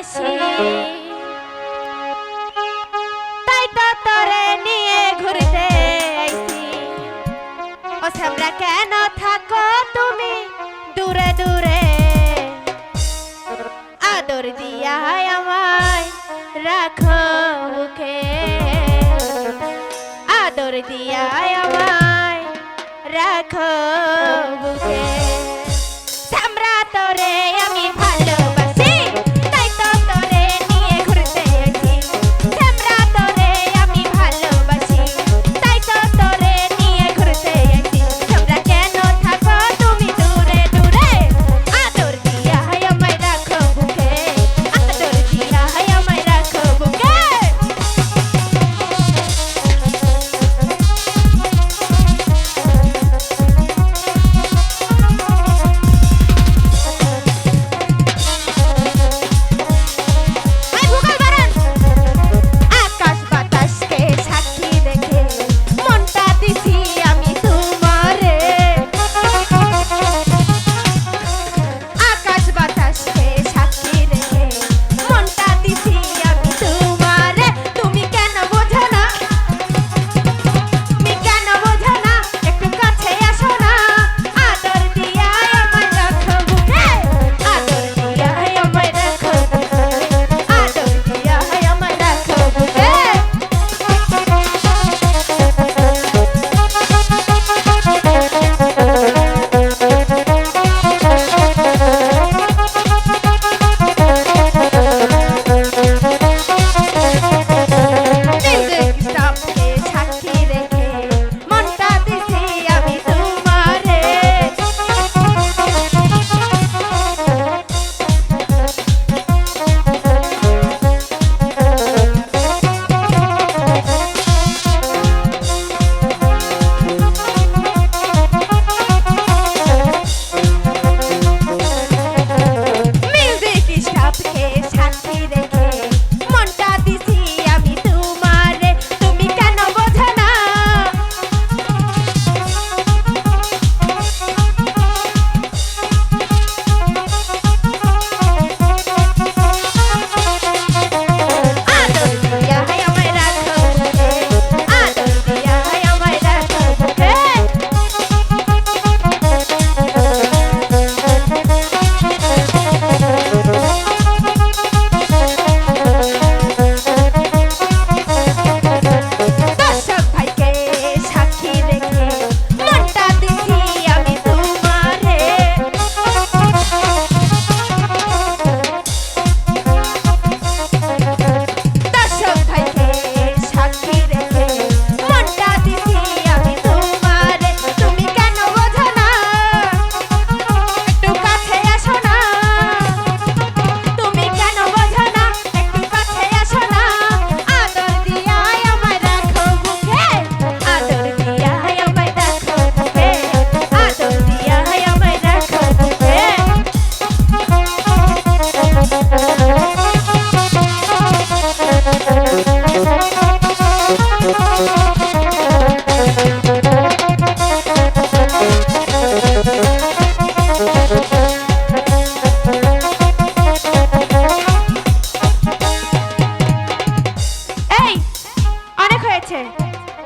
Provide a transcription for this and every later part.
ভালোবাসি তাই তো তোরে নিয়ে ঘুরতে আইছি। ও সামরা কেন থাকো তুমি দূরে দূরে? আদর দিয়া আমায় রাখো মুখে। আদর দিয়া আমায় রাখো এই অনেক হয়েছে।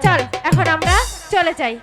চল এখন আমরা চলে যাই।